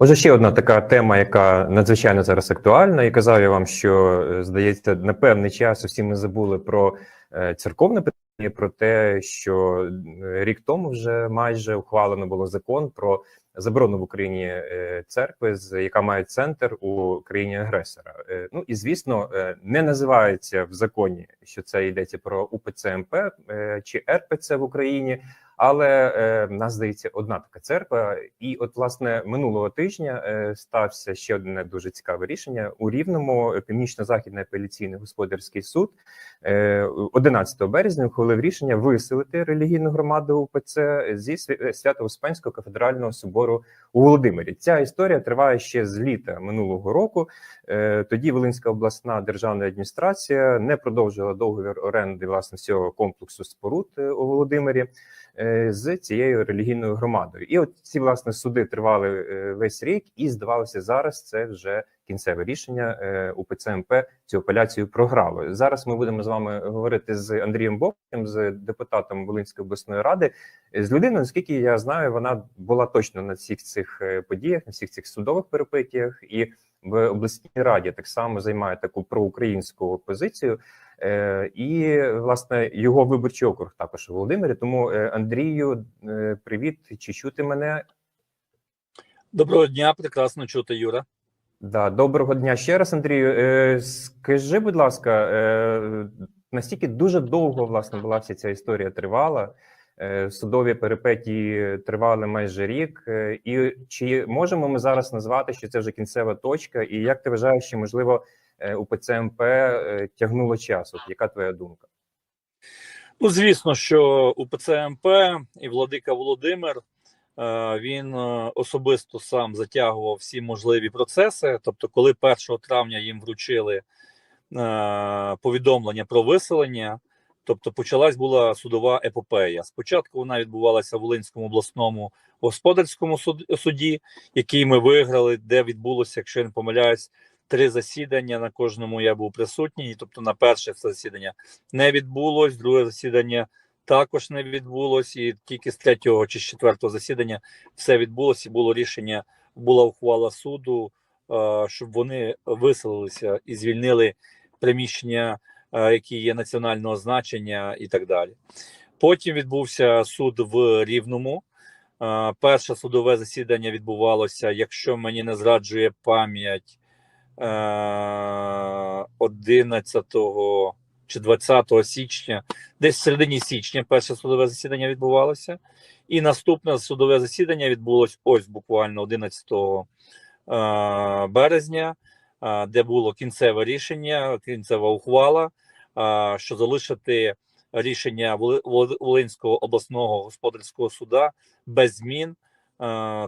Може, ще одна така тема, яка надзвичайно зараз актуальна, і казав я вам, що е, здається, на певний час усі ми забули про е, церковне питання, про те, що е, рік тому вже майже ухвалено було закон про заборону в Україні церкви, яка має центр у країні агресора. Ну і звісно, не називається в законі, що це йдеться про УПЦ МП е, чи РПЦ в Україні. Але е, нас здається одна така церква, і от власне минулого тижня е, стався ще одне дуже цікаве рішення у Рівному. е, Північно-західний апеляційний господарський суд е, 11 березня ухвалив рішення виселити релігійну громаду УПЦ зі Свя- Свято-Успенського кафедрального собору у Володимирі. Ця історія триває ще з літа минулого року. Е, Тоді Волинська обласна державна адміністрація не продовжила договір оренди власне всього комплексу споруд е, у Володимирі е, з цією релігійною громадою. І от ці власне суди тривали е, весь рік, і здавалося, зараз це вже кінцеве рішення е, УПЦ МП цю апеляцію програло. Зараз ми будемо з вами говорити з Андрієм Бовким, з депутатом Волинської обласної ради, е, з людиною, наскільки я знаю, вона була точно на всіх цих е, подіях, на всіх цих судових перипетіях і. В обласній раді так само займає таку проукраїнську позицію, Е, і власне його виборчий округ також у Володимирі. Тому е, Андрію, е, привіт, чи чути мене? Доброго дня, прекрасно чути, Юра. Да, доброго дня ще раз, Андрію. Е, скажи, будь ласка, е, настільки дуже довго власне була вся ця історія тривала. Е, судові перипетії тривали майже рік. Е, і чи можемо ми зараз назвати, що це вже кінцева точка? І як ти вважаєш, що можливо е, УПЦ МП е, тягнуло час? От яка твоя думка? Ну, звісно, що УПЦ МП і владика Володимир він е, особисто сам затягував всі можливі процеси. Тобто, коли 1 травня їм вручили е, повідомлення про виселення, тобто почалась була судова епопея. Спочатку вона відбувалася в Волинському обласному господарському суд- суді, який ми виграли, де відбулося, якщо я не помиляюсь, три засідання. На кожному я був присутній. Тобто, на перше засідання не відбулось, друге засідання також не відбулось, і тільки з третього чи з четвертого засідання все відбулось, і було рішення, була ухвала суду, е, щоб вони виселилися і звільнили приміщення, е, які є національного значення, і так далі. Потім відбувся суд в Рівному. Е, Перше судове засідання відбувалося, якщо мені не зраджує пам'ять, е, 11 чи 20 січня, десь в середині січня, перше судове засідання відбувалося, і наступне судове засідання відбулось ось буквально 11 е, березня, е, де було кінцеве рішення, кінцева ухвала, е, що залишити рішення Воли- Воли- Волинського обласного господарського суда без змін.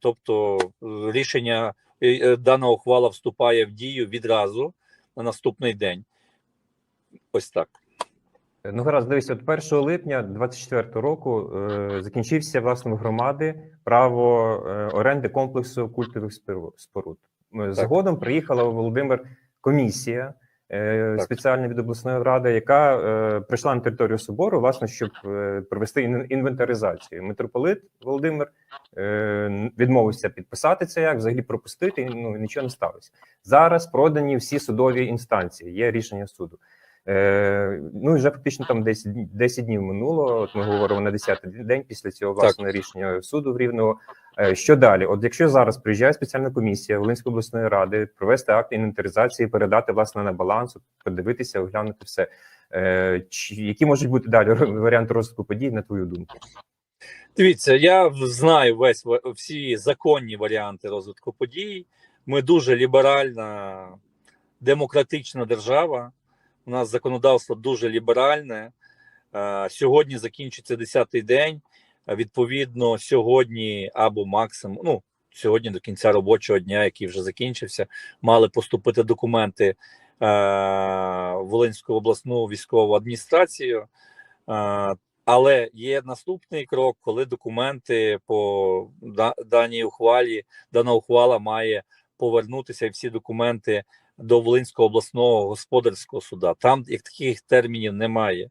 Тобто рішення дана ухвала вступає в дію відразу на наступний день. Ось так. Ну, гаразд, дивись, от 1 липня 24 року е, закінчився власне громади право е, оренди комплексу культових спору- споруд. Е, Згодом приїхала у Володимир комісія е, спеціальна від обласної ради, яка е, прийшла на територію собору, власне, щоб е, провести інвентаризацію. Митрополит Володимир е, відмовився підписати це, як взагалі пропустити. Ну нічого не сталося. Зараз продані всі судові інстанції. Є рішення суду. Е, ну і вже фактично там десь 10 днів минуло. От ми говоримо на 10-й день після цього власне рішення суду в Рівному. Е, що далі? От якщо зараз приїжджає спеціальна комісія Волинської обласної ради, провести акт інвентаризації, передати власне на баланс, подивитися, оглянути все. Е, чи які можуть бути далі варіанти розвитку подій, на твою думку? Дивіться, я знаю весь всі законні варіанти розвитку подій. Ми дуже ліберальна, демократична держава. У нас законодавство дуже ліберальне. Е, Сьогодні закінчиться 10-й день. Відповідно, сьогодні або максимум, ну сьогодні до кінця робочого дня, який вже закінчився, мали поступити документи е, Волинську обласну військову адміністрацію. Е, але є наступний крок, коли документи по даній ухвалі, дана ухвала має повернутися і всі документи до Волинського обласного господарського суда. Там як таких термінів немає.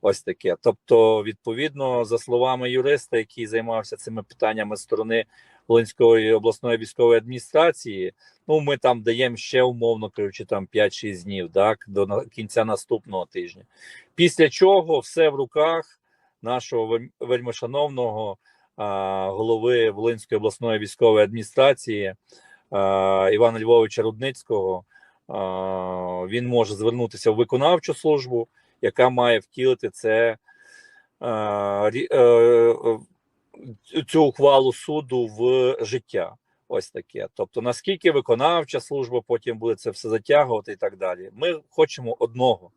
Ось таке. Тобто, відповідно, за словами юриста, який займався цими питаннями з сторони Волинської обласної військової адміністрації. Ну, ми там даємо ще умовно кажучи, там 5-6 днів, так, до кінця наступного тижня. Після чого все в руках нашого вель- вельмишановного а, голови Волинської обласної військової адміністрації а, Івана Львовича Рудницького. Він може звернутися в виконавчу службу, яка має втілити це е, е, цю ухвалу суду в життя. Ось таке. Тобто, наскільки виконавча служба потім буде це все затягувати і так далі. Ми хочемо одного.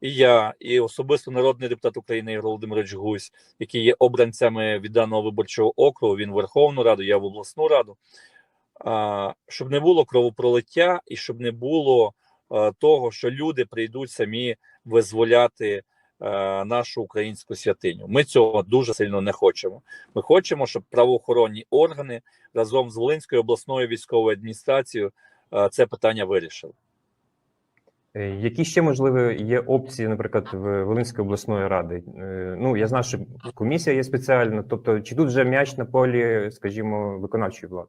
І я, і особисто народний депутат України Ігор Володимирович Гусь, які є обранцями від даного виборчого округу, він в Верховну Раду, я в обласну раду. Щоб не було кровопролиття і щоб не було того, що люди прийдуть самі визволяти нашу українську святиню. Ми цього дуже сильно не хочемо. Ми хочемо, щоб правоохоронні органи разом з Волинською обласною військовою адміністрацією це питання вирішили. Е, Які ще можливі є опції, наприклад, в Волинської обласної ради? Е, Ну я знаю, що комісія є спеціальна. Тобто, чи тут вже м'яч на полі, скажімо, виконавчої влади?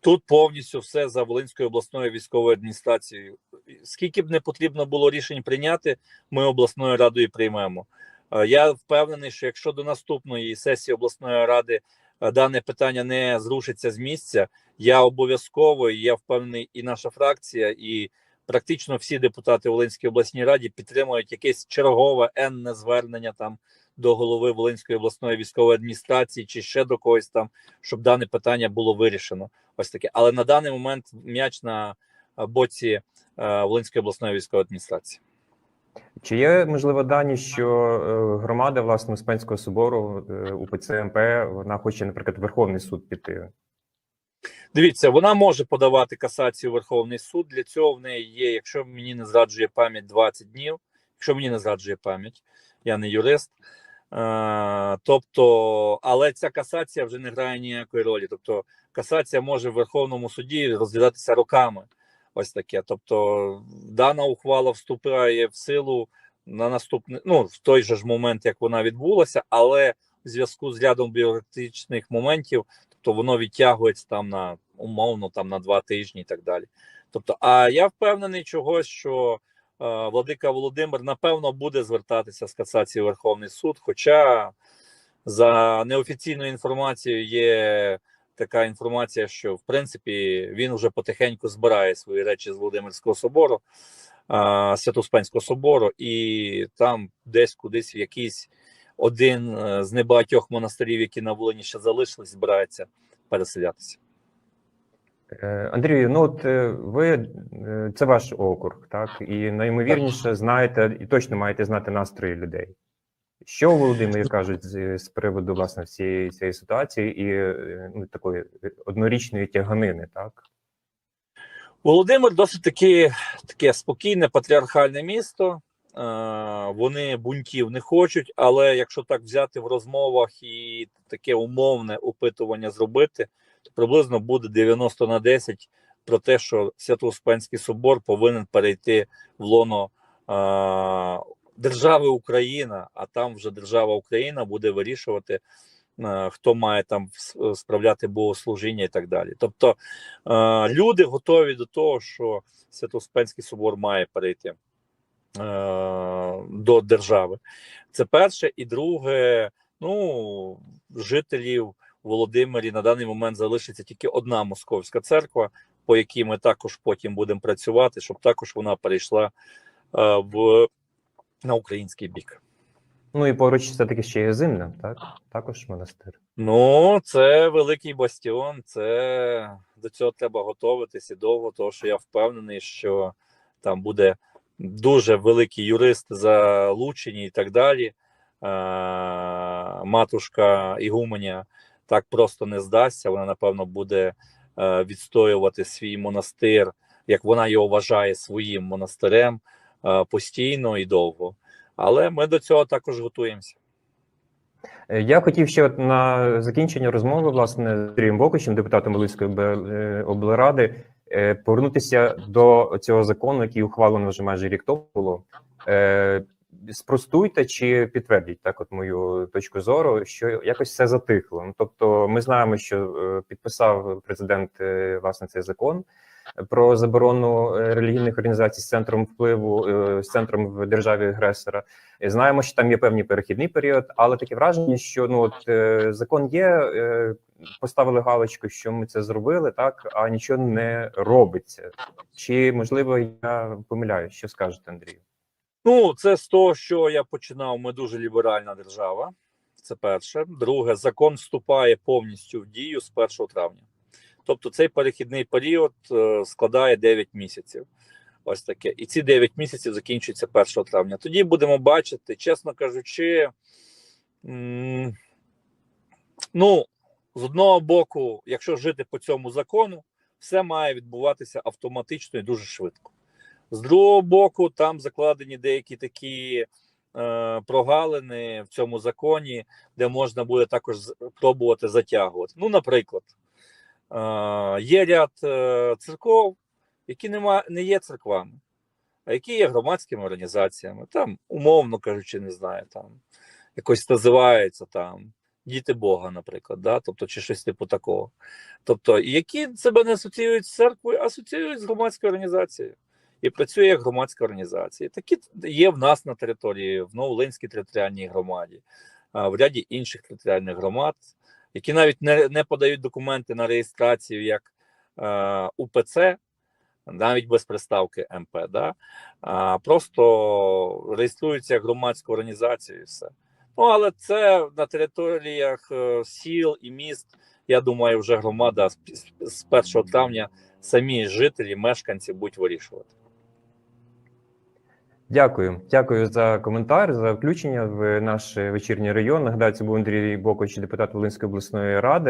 Тут повністю все за Волинською обласною військовою адміністрацією. Скільки б не потрібно було рішень прийняти, ми обласною радою приймемо. Е, Я впевнений, що якщо до наступної сесії обласної ради е, дане питання не зрушиться з місця, я обов'язково, я впевнений, і наша фракція, і практично всі депутати Волинської обласній раді підтримують якесь чергове енне звернення там до голови Волинської обласної військової адміністрації чи ще до когось там, щоб дане питання було вирішено. Ось таке. Але на даний момент м'яч на е, боці е, Волинської обласної військової адміністрації. Чи є можливо дані, що е, громада власне Успенського собору е, УПЦ МП вона хоче, наприклад, в Верховний суд піти? Дивіться, вона може подавати касацію в Верховний суд. Для цього в неї є, якщо мені не зраджує пам'ять 20 днів. Якщо мені не зраджує пам'ять, я не юрист. Тобто, але ця касація вже не грає ніякої ролі. Тобто, касація може в Верховному суді розглядатися роками. Ось таке. Тобто, дана ухвала вступає в силу на наступний, ну в той же ж момент, як вона відбулася, але в зв'язку з рядом бюрократичних моментів, тобто воно відтягується там на умовно там на два тижні і так далі. Тобто, а я впевнений чогось, що владика Володимир напевно буде звертатися з касації Верховний суд. Хоча за неофіційною інформацією є така інформація, що в принципі він вже потихеньку збирає свої речі з Володимирського собору, а, Свято-Успенського собору, і там десь кудись в якийсь один е, з небагатьох монастирів, які на Волині ще залишились, збирається переселятися. Е, Андрію, ну от е, ви е, це ваш округ, так і наймовірніше знаєте і точно маєте знати настрої людей. Що у Володимирі кажуть з, з приводу власне всієї цієї ситуації і ну, такої однорічної тяганини, так? Володимир досить таки таке спокійне патріархальне місто. Вони бунтів не хочуть, але якщо так взяти в розмовах і таке умовне опитування зробити, приблизно буде 90 на 10 про те, що Свято-Успенський собор повинен перейти в лоно е, держави Україна, а там вже держава Україна буде вирішувати, е, хто має там справляти богослужіння і так далі. Тобто е, люди готові до того, що Свято-Успенський собор має перейти до держави. Це перше. І друге, ну, жителів Володимирі на даний момент залишиться тільки одна московська церква, по якій ми також потім будемо працювати, щоб також вона перейшла е, в, на український бік. Ну і поруч все таки ще є зимня, так? Також монастир. Ну, це великий бастіон. Це до цього треба готуватись і довго, тому що я впевнений, що там буде дуже великий юрист залучені і так далі. А, матушка Ігуменя так просто не здасться. Вона, напевно, буде е, відстоювати свій монастир, як вона його вважає своїм монастирем е, постійно і довго. Але ми до цього також готуємося. Е, Я хотів ще на закінчення розмови, власне, з Андрієм Бокичем, депутатом Волинської е, облради, повернутися до цього закону, який ухвалено вже майже рік тому було. Е, спростуйте чи підтвердіть так, от мою точку зору, що якось все затихло. Ну, тобто, ми знаємо, що е, підписав президент е, власне цей закон про заборону е, релігійних організацій з центром впливу е, з центром в державі агресора. Знаємо, що там є певний перехідний період, але таке враження, що ну от е, закон є, е, поставили галочку, що ми це зробили, так а нічого не робиться. Чи можливо я помиляюсь? Що скажете, Андрію? Ну, це з того, що я починав. Ми дуже ліберальна держава. Це перше. Друге, закон вступає повністю в дію з 1 травня. Тобто цей перехідний період е, складає 9 місяців. Ось таке. І ці 9 місяців закінчуються 1 травня. Тоді будемо бачити, чесно кажучи, ну, з одного боку, якщо жити по цьому закону, все має відбуватися автоматично і дуже швидко. З другого боку, там закладені деякі такі е, прогалини в цьому законі, де можна буде також пробувати затягувати. Ну, наприклад, е, є ряд е, церков, які нема, не є церквами, а які є громадськими організаціями. Там, умовно кажучи, не знаю, там якось називається там. Діти Бога, наприклад, да? тобто, чи щось типу такого. Тобто, які себе не асоціюють з церквою, асоціюють з громадською організацією і працює як громадська організація. Такі є в нас на території, в Новолинській територіальній громаді, в ряді інших територіальних громад, які навіть не, не подають документи на реєстрацію як е, УПЦ, навіть без приставки МП, да? а, просто реєструються як громадську організацію і все. Ну, але це на територіях е, сіл і міст, я думаю, вже громада з 1 травня самі жителі, мешканці будуть вирішувати. Дякую, дякую за коментар, за включення в наш вечірній район. Нагадаю, це був Андрій Бокович, депутат Волинської обласної ради.